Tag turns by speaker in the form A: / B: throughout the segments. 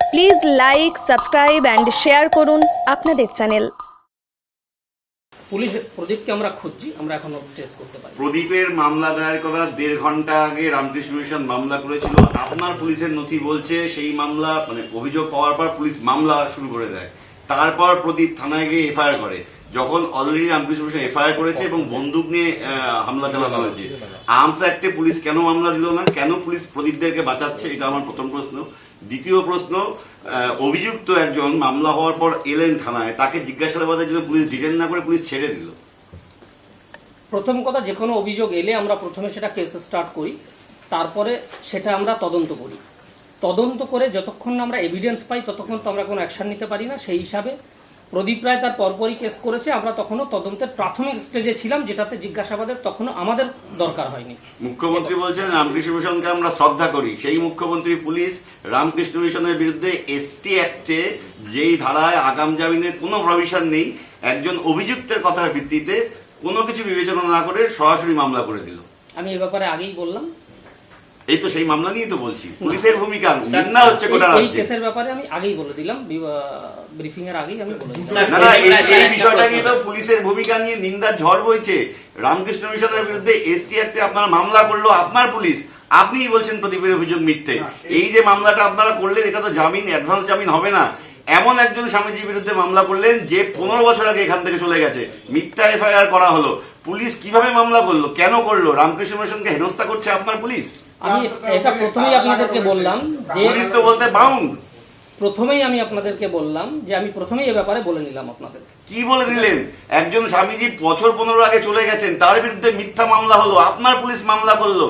A: Please like subscribe and share করুন আপনাদের channel
B: police প্রদীপকে আমরা খুঁজছি আমরা এখনও ট্রেস করতে পারি
C: প্রদীপের মামলা দায়ের করার দেড় ঘণ্টা আগে রামকৃষ্ণ মিশন মামলা করেছিল। আপনার পুলিশের নথি বলছে সেই মামলা মানে অভিযোগ পাওয়ার পর পুলিশ মামলা শুরু করে দেয়। তারপর প্রদীপ থানায় গিয়ে এফআইআর করে। যখন অলরেডি রামকৃষ্ণ মিশন এফআইআর করেছে এবং বন্দুক নিয়ে হামলা চালানো হয়েছে। আর্মস অ্যাক্টে পুলিশ কেন মামলা দিল না? কেন পুলিশ প্রদীপদেরকে বাঁচাচ্ছে? এটা আমার প্রথম প্রশ্ন। দ্বিতীয় প্রশ্ন অভিযুক্ত একজন মামলা হওয়ার পর এলেন থানায়, তাকে জিজ্ঞাসাবাদের জন্য পুলিশ ডিটেন না করে পুলিশ ছেড়ে দিল।
B: প্রথম কথা, যে কোনো অভিযোগ এলে আমরা প্রথমে সেটা কেস স্টার্ট করি, তারপরে সেটা আমরা তদন্ত করি। তদন্ত করে যতক্ষণ আমরা এভিডেন্স পাই, ততক্ষণ তো আমরা কোনো অ্যাকশান নিতে পারি না। সেই হিসাবে প্রদীপ রায় তার পরপরই কেস করেছে। আমরা তখনও তদন্তের প্রাথমিক স্টেজে ছিলাম যেটাতে জিজ্ঞাসাবাদের তখনও আমাদের দরকার হয়নি।
C: মুখ্যমন্ত্রী বলছেন রামকৃষ্ণ মিশনকে আমরা শ্রদ্ধা করি। সেই মুখ্যমন্ত্রী পুলিশ রামকৃষ্ণ মিশনের বিরুদ্ধে এসটি অ্যাক্টে যেই ধারায় আগাম জামিনের কোনো প্রভিশন নেই একজন অভিযুক্তের কথার ভিত্তিতে কোনো কিছু বিবেচনা না করে সরাসরি মামলা করে দিল।
B: আমি এ ব্যাপারে আগেই বললাম
C: এই তো সেই মামলা নিয়েই তো বলছি। পুলিশের ভূমিকা নিন্দা হচ্ছে গোটা
B: এই- এই কেসের ব্যাপারে আমি আগেই বলে দিলাম। ব্রিফিং এর আগেই আমি বলে দিলাম।
C: না না এই- বিষয়টা নিয়ে তো পুলিশের ভূমিকা নিয়ে নিন্দার ঝড় বইছে। রামকৃষ্ণ মিশনের বিরুদ্ধে এসটি অ্যাক্টে আপনারা মামলা করল আপনার পুলিশ। আপনিই বলছেন প্রদীপের অভিযোগ মিথ্যে। এই যে মামলাটা আপনারা করলেন এটা তো জামিন অ্যাডভান্স জামিন হবে না। এমন একজন স্বামীজির বিরুদ্ধে মামলা করলেন যে পনেরো বছর আগে এখান থেকে চলে গেছে। মিথ্যা এফআইআর করা হলো। পুলিশ কীভাবে মামলা করল? কেন করল? রামকৃষ্ণ মিশনকে হেনস্থা করছে আপনার পুলিশ?
B: আমি এটা প্রথমেই আপনাদেরকে বললাম যে
C: পুলিশ তো বলতে বাউন্ড
B: প্রথমেই আমি আপনাদেরকে বললাম যে আমি প্রথমেই এ ব্যাপারে বলে নিলাম আপনাদের
C: কি বলে দিলেন একজন স্বামীজি বছর পনেরো আগে চলে গেছেন তার বিরুদ্ধে মিথ্যা মামলা হলো আপনার পুলিশ মামলা করল।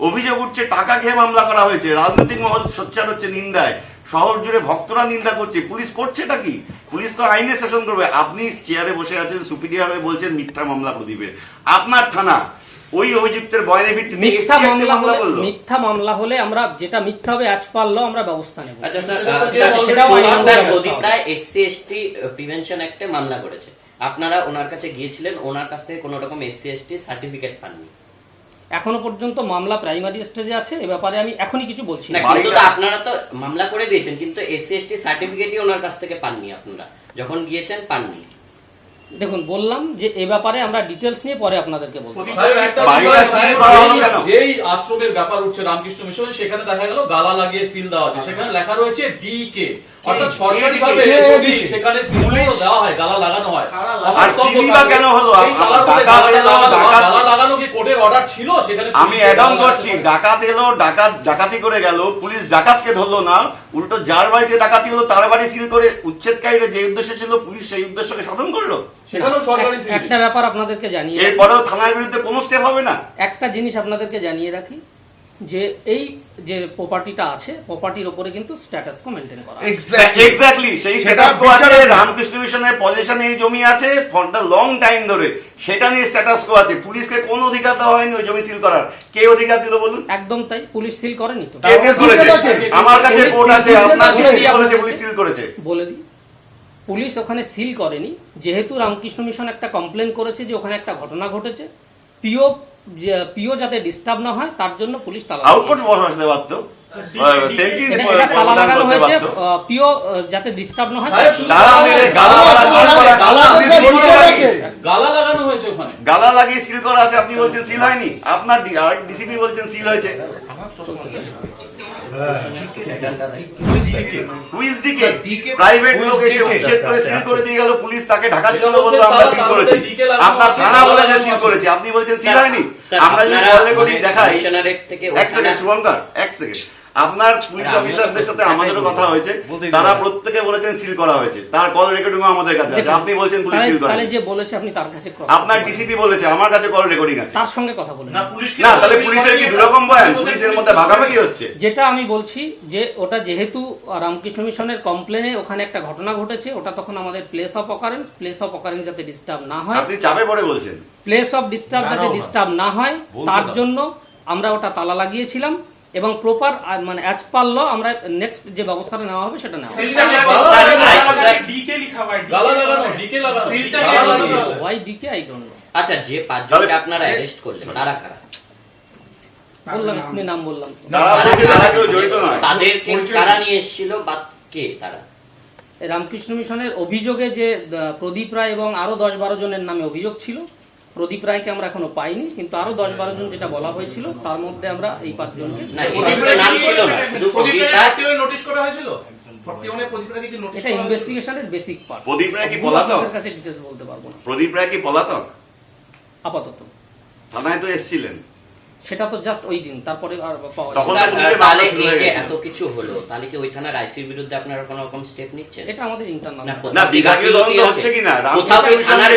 C: অভিযোগ উঠছে টাকা খেয়ে মামলা করা হয়েছে রাজনৈতিক মহল সোচ্চার হচ্ছে নিন্দায় শহর জুড়ে ভক্তরা নিন্দা করছে পুলিশ করছেটা কি? পুলিশ তো আইনে শাসন করবে। আপনি চেয়ারে বসে আছেন সুপিরিয়ার হয়ে বলছেন মিথ্যা মামলা প্রদীপের আপনার থানা ওই অভিযুক্তের বয়নের ভিত্তিতে
B: মিথ্যা মামলা হলে মিথ্যা মামলা হলে আমরা যেটা মিথ্যা হবে আজ পারলেও আমরা ব্যবস্থা নেব।
D: আচ্ছা স্যার
B: সেটা- Pradip-.
D: Roy SC ST prevention অ্যাক্টে মামলা করেছে। আপনারা ওনার কাছে গিয়েছিলেন ওনার কাছ থেকে কোনো রকম এসসি এসটি সার্টিফিকেট পাননি।
B: এখনও পর্যন্ত মামলা প্রাইমারি স্টেজে আছে এ ব্যাপারে আমি এখনই কিছু বলছি
D: না।
B: না
D: কিন্তু আপনারা তো মামলা করে দিয়েছেন কিন্তু এসসি এসটি সার্টিফিকেটই ওনার কাছ থেকে পাননি আপনারা। যখন গিয়েছেন পাননি।
B: দেখুন বললাম যে এ ব্যাপারে আমরা ডিটেলস নিয়ে পরে আপনাদেরকে বলব।
E: যেই আশ্রমের ব্যাপার উঠছে রামকৃষ্ণ মিশন সেখানে দেখা গেল গালা লাগিয়ে সিল দেওয়া আছে সেখানে লেখা রয়েছে ডি কে অর্থাৎ সরকারি ভাবে
C: কে?
E: যদি সেখানে সিল দেওয়া হয় গালা লাগানো হয়।
C: আর
E: অসংখ্য
C: বা কেন হলো?
E: এই কালার করে
C: ডাকাত এলো, ডাকাত-
E: লাগানো কি কোর্টের অর্ডার ছিল? সেখানে
C: আমি অ্যাডাম করছি ডাকাত এলো ডাকাত ডাকাতি করে গেল পুলিশ ডাকাতকে ধরলো না উল্টো যার বাড়িতে ডাকাতি হলো তার বাড়ি সিল করে উচ্ছেদকারীরা যে উদ্দেশ্য ছিল পুলিশ সেই উদ্দেশ্যকে সাধন করল।
B: একটা ব্যাপার আপনাদেরকে জানিয়ে
C: এরপরেও থানার বিরুদ্ধে কোনো স্টেপ হবে না।
B: একটা জিনিস আপনাদেরকে জানিয়ে রাখি যে এই যে প্রপার্টিটা আছে প্রপার্টির উপরে কিন্তু স্ট্যাটাস কো মেনটেন করা আছে।
C: এক্স্যাক্টলি সেই স্ট্যাটাস কো আছে রামকৃষ্ণ মিশনের পজিশনে এই জমি আছে ফর দ্য লং টাইম ধরে। সেটা নিয়ে স্ট্যাটাস কো আছে। পুলিশকে কোন অধিকার দেওয়া হয়নি ওই জমি সিল করার। কে অধিকার দিল বলুন?
B: একদম তাই। পুলিশ সিল করেনি তো?
C: আমার কাছে কোর্ট আছে আপনার কে সিল পুলিশ সিল করেছে।
B: বলে দিই। পুলিশ ওখানে সিল করেনি। যেহেতু রামকৃষ্ণ মিশন একটা কমপ্লেন করেছে যে ওখানে একটা ঘটনা ঘটেছে পিও পিও যাতে ডিস্টার্ব না হয় তার জন্য পুলিশ তালা
C: আউটপুট। বসাতে
B: পিও যাতে ডিস্টার্ব না হয়
C: গালা
E: লাগানো হয়েছে ওখানে।
C: গালা লাগিয়ে সিল করা আছে আপনি বলছেন সিল হয়নি? আপনার ডিসিপি বলছেন সিল হয়েছে। প্রাইভেট লোক এসে উচ্ছেদ করে সিল করে দিয়ে গেল পুলিশ তাকে ঢাকার জন্য বলল আমরা সিল করেছি আপনার থানা বলে যে সিল করেছি আপনি বলছেন সিল হয়নি আমরা যদি কল রেকর্ডিং
D: মানে
C: দেখাই এক সেকেন্ড শুভঙ্কর এক সেকেন্ড আপনার পুলিশ অফিসারদের সাথে আমাদেরও কথা হয়েছে। তারা প্রত্যেকে বলেছেন সিল করা হয়েছে। তার কল রেকর্ডিং আমাদের কাছে আছে। আপনি বলছেন পুলিশ সিল করে
B: তাহলে যে বলেছে আপনি তার কাছে
C: আপনার ডিসিপি বলেছে আমার কাছে কল রেকর্ডিং আছে।
B: তার সঙ্গে কথা বলেন।
C: না তাহলে পুলিশের কি দুরকম বয়ান? পুলিশের মধ্যে ভাগাভাগি হচ্ছে?
B: যেটা আমি বলছি যে ওটা যেহেতু রামকৃষ্ণ মিশনের কমপ্লেনে ওখানে একটা ঘটনা ঘটেছে ওটা তখন আমাদের place of occurrence place of occurrence যাতে ডিস্টার্ব না হয়।
C: আপনি চাপে পড়ে বলছেন।
B: প্লেস অফ ডিস্টার্ব যাতে ডিস্টার্ব না হয় তার জন্য আমরা ওটা তালা লাগিয়েছিলাম। এবং প্রপার মানে অ্যাজ পার ল আমরা নেক্সট যে ব্যবস্থাটা নেওয়া হবে সেটা নেওয়া হবে। ওয়াই ডিকে আই ডোন্ট নো
D: আচ্ছা যে পাঁচজনকে আপনারা অ্যারেস্ট করলেন তারা কারা?
B: বললাম এক্ষুনি নাম বললাম তো।
C: তারা বলছে তারা কেউ জড়িত নয়।
D: তাদেরকে কারা নিয়ে এসেছিল বা কে তারা?
B: রামকৃষ্ণ মিশনের অভিযোগে যে প্রদীপ রায় এবং আরও দশ বারো জনের নামে অভিযোগ ছিল প্রদীপ রায়কে আমরা এখনও পাইনি কিন্তু আরও দশ বারো জন যেটা বলা হয়েছিল তার মধ্যে আমরা এই পাঁচজনকে
D: না এদের নাম ছিল না। শুধু প্রদীপ রায়
F: নোটিশ করা হয়েছিল? ফর্টিওয়ানে প্রদীপ রায়কে কি নোটিশ
B: এটা ইনভেস্টিগেশনের বেসিক পার্ট
C: প্রদীপ রায় কি পলাতক?
B: আপনাদের কাছে ডিটেলস বলতে পারব না।
C: প্রদীপ রায় কি পলাতক?
B: আপাতত।
C: থানায় তো এসছিলেন।
B: সেটা তো জাস্ট ওই দিন তারপরে আর পাওয়া
D: তাহলে এই যে এত কিছু হলো তাহলে কি ওই থানার আইসির বিরুদ্ধে আপনারা কোনো রকম স্টেপ নিচ্ছেন?
B: এটা আমাদের ইন্টারনাল
D: না,
C: না বিভাগীয় তদন্ত। হচ্ছে কিনা?
D: কোথাও কি থানার।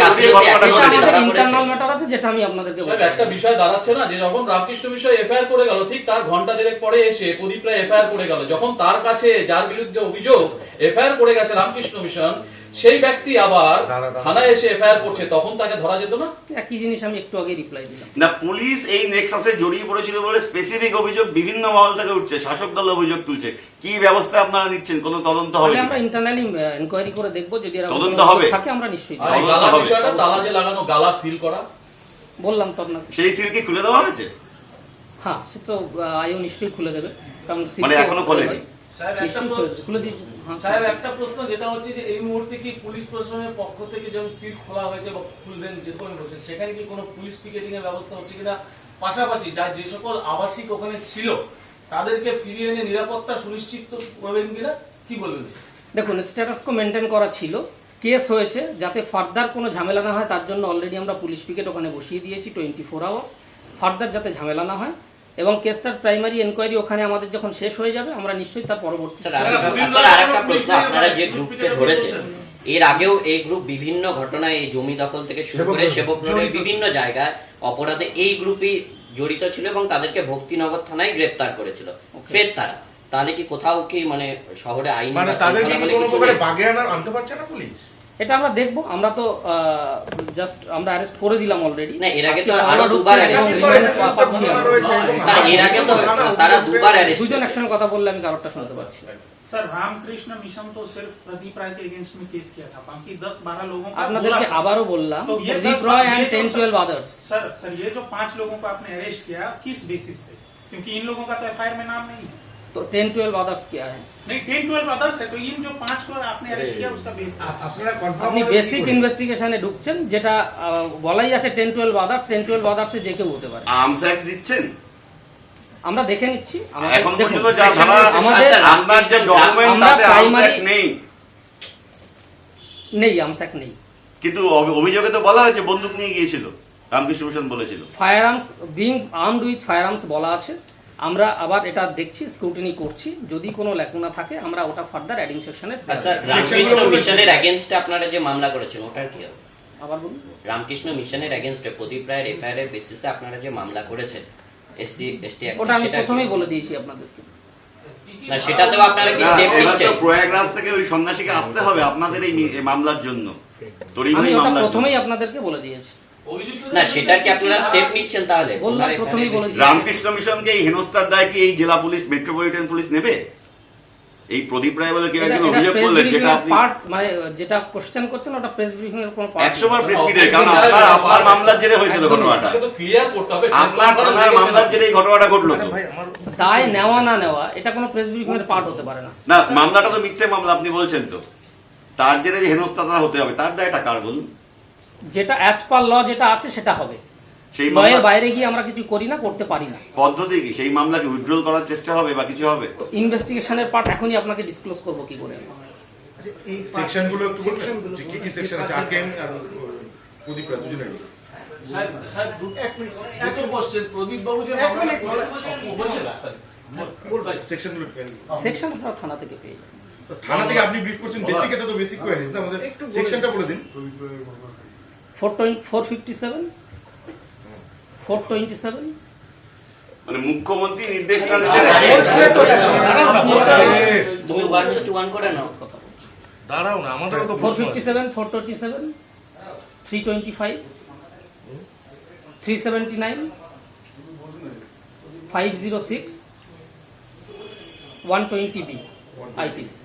B: ইন্টারনাল ম্যাটার আছে যেটা আমি আপনাদেরকে বলব
E: একটা বিষয় দাঁড়াচ্ছে না যে যখন রামকৃষ্ণ বিষয় এফআইআর করে গেল ঠিক তার ঘণ্টা দেড়েক পরে এসে প্রদীপ রায় এফআইআর করে গেল। যখন তার কাছে যার বিরুদ্ধে অভিযোগ এফআইআর করে গেছে রামকৃষ্ণ মিশন সেই ব্যক্তি আবার থানায় এসে এফআইআর করছে তখন তাকে ধরা যেত না?
B: একই জিনিস আমি একটু আগে রিপ্লাই দিলাম।
C: না পুলিশ এই নেক্সাসে জড়িয়ে পড়েছিল বলে স্পেসিফিক অভিযোগ বিভিন্ন মহল থেকে উঠছে শাসক দল অভিযোগ তুলছে। কি ব্যবস্থা আপনারা নিচ্ছেন? কোনো তদন্ত হবে
B: আমরা ইন্টারনালি ইনকোয়ারি করে দেখব যদি
C: তদন্ত হবে?
B: থাকে আমরা নিশ্চয়ই
C: তদন্ত হবে।
E: বিষয়টা তালা যে লাগানো গালা সিল করা।
B: বললাম তো আপনাকে।
C: সেই সিল কি খুলে দেওয়া হয়েছে?
B: হ্যাঁ সে তো আইও নিশ্চয়ই খুলে দেবে কারণ
C: মানে এখনও খোলেনি?
G: সাহেব
B: হ্যাঁ
G: সাহেব একটা প্রশ্ন যেটা হচ্ছে যে এই মুহূর্তে কি পুলিশ প্রশাসনের পক্ষ থেকে যেমন সিল খোলা হয়েছে বা খুলবেন যে কোনো বসে সেখানে কি কোনো পুলিশ পিকেটিং এর ব্যবস্থা হচ্ছে কিনা? পাশাপাশি যা যে সকল আবাসিক ওখানে ছিল তাদেরকে ফিরিয়ে এনে নিরাপত্তা সুনিশ্চিত করবেন কিনা? কি বলবেন?
B: দেখুন স্ট্যাটাস কো মেনটেন করা ছিল। কেস হয়েছে যাতে ফার্দার কোনো ঝামেলা না হয় তার জন্য অলরেডি আমরা পুলিশ পিকেট ওখানে বসিয়ে দিয়েছি টোয়েন্টি ফোর আওয়ার্স ফার্দার যাতে ঝামেলা না হয় এবং কেসটার প্রাইমারি এনকোয়ারি ওখানে আমাদের যখন শেষ হয়ে যাবে আমরা নিশ্চয়ই তার পরবর্তী
D: আরেকটা-
F: দুদিন
D: স্যার,
F: ধরে
D: আরেকটা
F: পুলিশ
D: প্রশ্ন আপনারা যে গ্রুপকে ধরেছেন এর আগেও এই গ্রুপ বিভিন্ন ঘটনায় এই জমি দখল থেকে শুরু করে সেবক বিভিন্ন জায়গায় অপরাধে এই গ্রুপই জড়িত ছিল এবং তাদেরকে ভক্তিনগর থানায় গ্রেপ্তার করেছিল। ফের তারা। তাহলে কি কোথাও কি মানে শহরে আইন
F: মানে
D: বা
F: কি কোনো
D: কিছু
F: প্রকারে বাগে আনার আনতে পারছে না পুলিশ?
B: এটা আমরা দেখবো আমরা তো জাস্ট আমরা অ্যারেস্ট করে দিলাম অলরেডি
D: না, এর আগে তো আরো দুবার arrest
B: পাচ্ছি আমরা।
D: স্যার, এর আগে তো তারা দুবার অ্যারেস্ট
B: দুজন একসঙ্গে কথা বললে আমি কারোরটা শুনতে পাচ্ছি
H: सर रामकृष्ण मिशन तो सिर्फ प्रदीप राय के अगेंस्ट में केस किया था बाकी 10 12 लोगों का
B: আপনাদেরকে
H: बोला था।
B: আবারও বললাম
H: তো ये
B: প্রদীপ
H: दस-
B: রয়
H: ये
B: অ্যান্ড
H: जो
B: ten
H: sir-
B: twelve others
H: sir sir ये जो पांच लोगों को आपने अरेस्ट किया किस बेसिस पे क्योंकि इन लोगों का तो एफआईआर में नाम नहीं है
B: तो टेन ट्वेल्व अदर्स क्या है
H: नहीं टेन ट्वेल्व अदर्स है तो इन जो पांच को आपने अरेस्ट किया उसका बेस
F: আপনারা কনফার্ম
B: আপনি বেসিক ইনভেস্টিগেশনে ঢুকছেন যেটা আহ, বলাই আছে ten twelve others ten twelve আদার্সে যে কেউ হতে পারে
C: আর্মস অ্যাক্ট দিচ্ছেন
B: আমরা দেখে নিচ্ছি আমাদের-
C: এখন
B: দেখুন,
C: পর্যন্ত যা ধারা
B: আমাদের
D: স্যার,
C: আপনার যে ডকুমেন্ট
B: আমরা
C: তাতে আর্মস
B: primary-
C: অ্যাক্ট নেই
B: নেই আমস্যাক নেই
C: কিন্তু অভি- অভিযোগে তো বলা হয়েছে বন্দুক নিয়ে গিয়েছিল রামকৃষ্ণ মিশন বলেছিল
B: firearms being armed with firearms বলা আছে আমরা আবার এটা দেখছি স্ক্রুটিনি করছি। যদি কোনো ল্যাকুনা থাকে আমরা ওটা ফার্দার অ্যাডিং সেকশনে
D: রামকৃষ্ণ মিশনের এগেনস্টে আপনারা যে মামলা করেছেন ওটার কি হবে?
B: আবার বলুন।
D: রামকৃষ্ণ মিশনের এগেনস্টে প্রদীপ রায়ের এফআইআর এর বেসিসে আপনারা যে মামলা করেছেন এসসি এসটি
B: ওটা আমি প্রথমেই বলে দিয়েছি আপনাদেরকে।
D: না সেটাতেও আপনারা কি স্টেপ নিচ্ছেন
C: প্রয়াগরাজ থেকে ওই সন্ন্যাসীকে আসতে হবে আপনাদের এই মামলার জন্য।
B: আমি ওটা
C: মামলার জন্য।
B: প্রথমেই আপনাদেরকে বলে দিয়েছি।
D: না সেটার কি আপনারা স্টেপ নিচ্ছেন তাহলে?
C: রামকৃষ্ণ মিশনকে এই হেনস্থার দায় কি এই জেলা পুলিশ মেট্রোপলিটন পুলিশ নেবে? এই প্রদীপ রায় বলে কেউ
B: এটা-
C: একজন অভিযোগ করলেন যেটা আপনি
B: part, মানে যেটা কোশ্চেন করছেন ওটা প্রেস ব্রিফিং এর কোনো part
C: একশো বার প্রেস কারণ আপনার আপনার মামলার জেরে হয়েছিল ঘটনাটা।
E: ক্লিয়ার করতে হবে
C: আপনার থানার মামলার জেরে এই ঘটনাটা ঘটলো তো।
B: দায় নেওয়া না নেওয়া এটা কোনো প্রেস ব্রিফিং এর পার্ট হতে পারে না।
C: না মামলাটা তো মিথ্যে মামলা আপনি বলছেন তো। তার জেরে যে হেনস্থা তার হতে হবে তার দায়টা কার বলুন?
B: যেটা অ্যাজ পার ল যেটা আছে সেটা হবে।
C: সেই
B: লয়ের বাইরে গিয়ে আমরা কিছু করি না করতে পারি না।
C: পদ্ধতি কি? সেই মামলাকে উইথড্রল করার চেষ্টা হবে বা কিছু হবে?
B: ইনভেস্টিগেশনের পার্ট এখনই আপনাকে ডিসক্লোজ করব কি করে।
F: এই সেকশনগুলো যে কি কি সেকশন আছে? আর প্রদীপ
G: সাহেব দুটো কোশ্চেন প্রদীপ বাবু যে
F: সেকশনগুলো
B: সেকশন আপনারা থানা থেকে পেয়ে যাবেন।
F: থানা থেকে আপনি ব্রিফ করছেন বেসিক এটা তো বেসিক কোয়ারিজ না? আমাদের সেকশনটা বলে দিন।
B: Four twenty four fifty seven four twenty seven
C: মানে মুখ্যমন্ত্রী নির্দেশ
D: তুমি ওয়ান টু ওয়ান করে নাও
F: দাঁড়াও না আমাদেরও তো
B: four
F: fifty
B: seven four twenty seven three twenty five three seventy nine five zero six one twenty B IPC